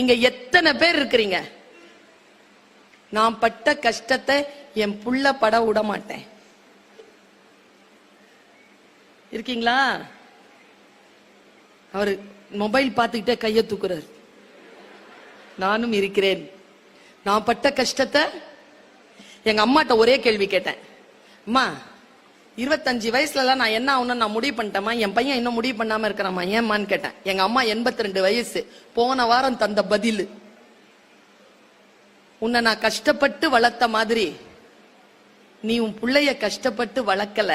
இங்க எத்தனை பேர் இருக்கிறீங்க? நான் பட்ட கஷ்டத்தை என் புள்ள பட விட மாட்டேன். இருக்கீங்களா? அவரு மொபைல் பார்த்துக்கிட்டே கைய தூக்குறாரு. நானும் இருக்கிறேன். நான் பட்ட கஷ்டத்தை எங்க அம்மாட்ட ஒரே கேள்வி கேட்டேன். அம்மா இருபத்தஞ்சு வயசுலலாம் நான் என்ன ஆகணும்னு நான் முடிவு பண்ணிட்டேமா என் பையன் இன்னும் முடிவு பண்ணாம இருக்கிறமா ஏம்மான்னு கேட்டேன். எங்க அம்மா எண்பத்தி ரெண்டு வயசு. போன வாரம் தந்த பதில். உன்னை நான் கஷ்டப்பட்டு வளர்த்த மாதிரி நீ உன் பிள்ளைய கஷ்டப்பட்டு வளர்க்கல.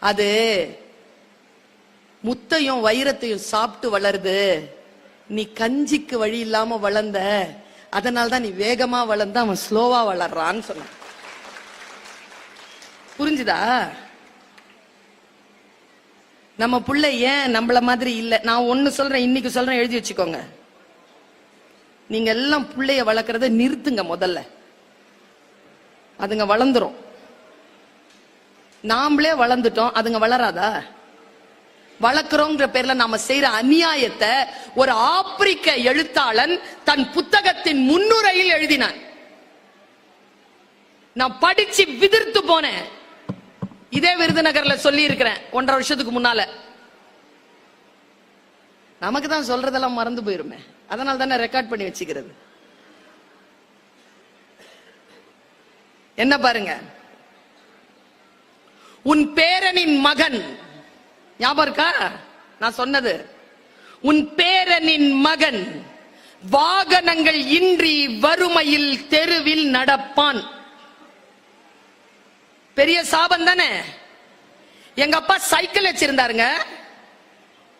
அது முத்தையும் வைரத்தையும் சாப்பிட்டு வளருது. நீ கஞ்சிக்கு வழி இல்லாம வளர்ந்த. அதனால தான் நீ வேகமா வளர்ந்த அவன் ஸ்லோவா வளர்றான்னு சொன்னான். புரிஞ்சுதா? நம்ம புள்ள ஏன் நம்மள மாதிரி இல்ல? நான் ஒண்ணு சொல்றேன் இன்னைக்கு சொல்றேன் எழுதி வச்சுக்கோங்க. நீங்க எல்லாம் புள்ளைய வளர்க்கறத நிறுத்துங்க முதல்ல. அதுங்க வளர்ந்துரும். நாமளே வளர்ந்துட்டோம் அதுங்க வளராதா? வளர்க்கிறோங்கிற பேர்ல நாம செய்யற அநியாயத்தை ஒரு ஆப்பிரிக்க எழுத்தாளன் தன் புத்தகத்தின் முன்னுரையில் எழுதினான். நான் படிச்சு விதிர்த்து போனேன். இதே விருதுநகர்ல சொல்லி இருக்கிறேன் ஒன்றரை வருஷத்துக்கு முன்னால. நமக்கு தான் சொல்றதெல்லாம் மறந்து போயிருமே. அதனால தானே ரெக்கார்ட் பண்ணி வச்சுக்கிறது. என்ன பாருங்க. உன் பேரனின் மகன். ஞாபகம் இருக்கா? நான் சொன்னது. உன் பேரனின் மகன். வாகனங்கள் இன்றி வறுமையில் தெருவில் நடப்பான். பெரிய சாபம் தானே? எங்க அப்பா சைக்கிள் வச்சிருந்தாருங்க.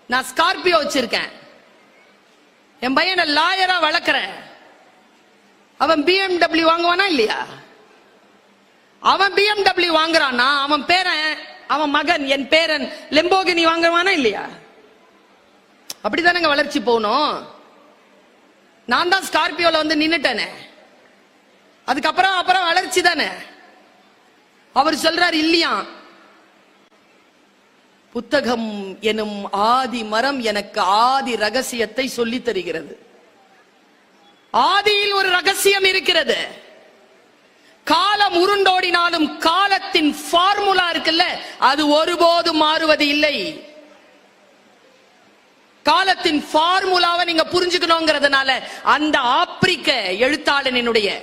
நான் ஸ்கார்பியோ வச்சிருக்கேன். என் பையனை லாயரா வளர்க்குறேன். அவன் பிஎம்டபிள்யூ வாங்குவானா இல்லையா? அவன் பிஎம்டபிள்யூ வாங்குறானா அவன் பேரன் அவன் மகன் என் பேரன் லெம்போகினி வாங்குவானா இல்லையா? அப்படிதானங்க வளர்ச்சி போகணும். நான் தான் ஸ்கார்பியோல வந்து நின்னுட்டேனே. அதுக்கப்புறம் அப்புறம் வளர்ச்சி தானே? அவர் சொல்றார் இல்லையா? புத்தகம் எனும் ஆதி மரம் எனக்கு ஆதி ரகசியத்தை சொல்லி தருகிறது. ஆதியில் ஒரு ரகசியம் இருக்கிறது. காலம் உருண்டோடினாலும் காலத்தின் ஃபார்முலா இருக்குல்ல அது ஒருபோதும் மாறுவது இல்லை. காலத்தின் ஃபார்முலாவை நீங்க புரிஞ்சுக்கணுங்கிறதுனால அந்த ஆப்பிரிக்க எழுத்தாளனினுடைய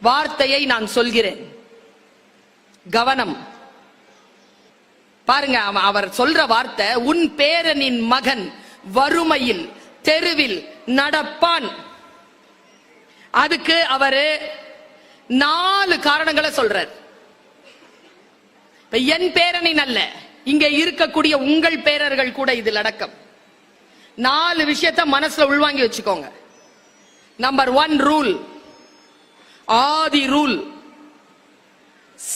வார்த்தையை நான் சொல்கிறேன். கவனம். பாருங்க அவர் சொல்ற வார்த்தை உன் பேரனின் மகன் வறுமையில் தெருவில் நடப்பான். அதுக்கு அவரு நாலு காரணங்களை சொல்றார். என் பேரனின் அல்ல இங்க இருக்கக்கூடிய உங்கள் பேரர்கள் கூட இதில் அடக்கம். நாலு விஷயத்த மனசுல உள்வாங்கி வச்சுக்கோங்க. நம்பர் ஒன் ரூல் ஆதி ரூல்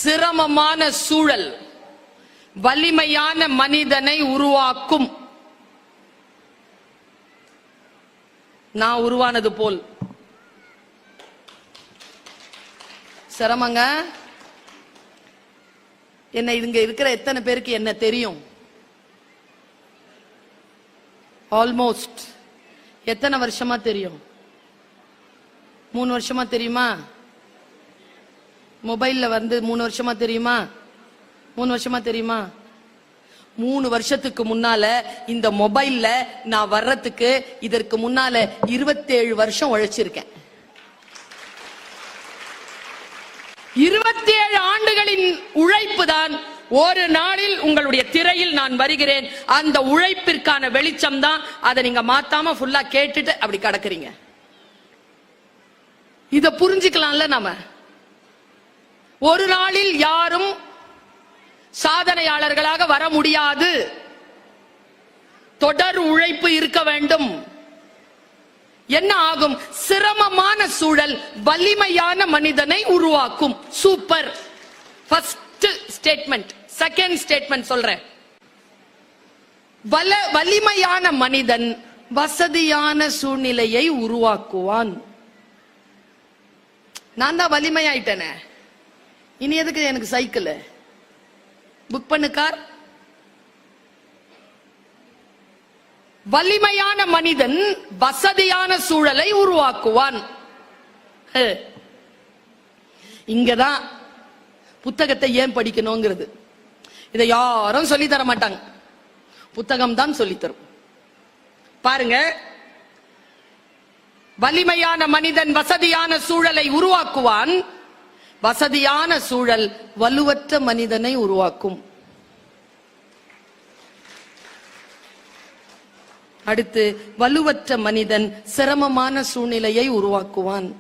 சிரமமான சூழல் வலிமையான மனிதனை உருவாக்கும். நான் உருவானது போல். சிரமங்க? என்ன இங்க இருக்கிற எத்தனை பேருக்கு என்ன தெரியும்? ஆல்மோஸ்ட் எத்தனை வருஷமா தெரியும்? மூணு வருஷமா தெரியுமா? மொபைல்ல வந்து மூணு வருஷமா தெரியுமா? மூணு வருஷமா தெரியுமா? மூணு வருஷத்துக்கு முன்னால இந்த மொபைல்ல நான் வர்றதுக்கு இதற்கு முன்னால இருபத்தேழு வருஷம் உழைச்சிருக்கேன். இருபத்தி ஏழு ஆண்டுகளின் உழைப்பு தான் ஒரு நாளில் உங்களுடைய திரையில் நான் வருகிறேன். அந்த உழைப்பிற்கான வெளிச்சம் தான் அதை நீங்க மாத்தாம ஃபுல்லா கேட்டுட்டு அப்படி கிடக்குறீங்க. இத புரிஞ்சுக்கலாம்ல நம்ம ஒரு நாளில் யாரும் சாதனையாளர்களாக வர முடியாது. தொடர் உழைப்பு இருக்க வேண்டும். என்ன ஆகும்? சிரமமான சூழல் வலிமையான மனிதனை உருவாக்கும். Super first statement second statement சொல்றேன். வல வலிமையான மனிதன் வசதியான சூழ்நிலையை உருவாக்குவான். நான் தான் வலிமையாயிட்டேனே. இனி எதுக்கு எனக்கு சைக்கிள்? புக் பண்ணு கார். வலிமையான மனிதன் வசதியான சூழலை உருவாக்குவான். இங்கதான் புத்தகத்தை ஏன் படிக்கணுங்கிறது. இதை யாரும் சொல்லி தர மாட்டாங்க. புத்தகம் தான் சொல்லி தரும். பாருங்க. வலிமையான மனிதன் வசதியான சூழலை உருவாக்குவான். வசதியான சூழல் வலுவற்ற மனிதனை உருவாக்கும். அடுத்து வலுவற்ற மனிதன் சிரமமான சூழ்நிலையை உருவாக்குவான்.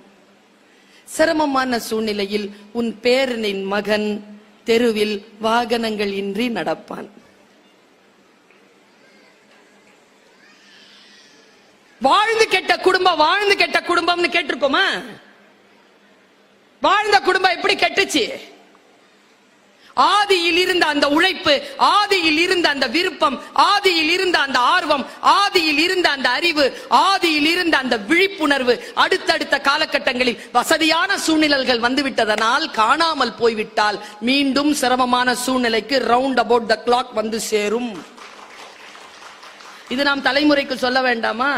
சிரமமான சூழ்நிலையில் உன் பேரனின் மகன் தெருவில் வாகனங்கள் இன்றி நடப்பான். வாழ்ந்து கெட்ட குடும்பம் வாழ்ந்து கெட்ட குடும்பம்னு கேட்டிருக்கோமா? வாழ்ந்த குடும்பம் எப்படி கெட்டுச்சு? ஆதியில் இருந்த அந்த உழைப்பு ஆதியில் இருந்த அந்த விருப்பம் ஆதியில் இருந்த அந்த ஆர்வம் ஆதியில் இருந்த அந்த அறிவு ஆதியில் இருந்த அந்த விழிப்புணர்வு அடுத்தடுத்த காலகட்டங்களில் வசதியான சூழ்நிலைகள் வந்துவிட்டதனால் காணாமல் போய்விட்டால் மீண்டும் சிரமமான சூழ்நிலைக்கு ரவுண்ட் அபவுட் த கிளாக் வந்து சேரும். இது நாம் தலைமுறைக்கு சொல்ல வேண்டாமா?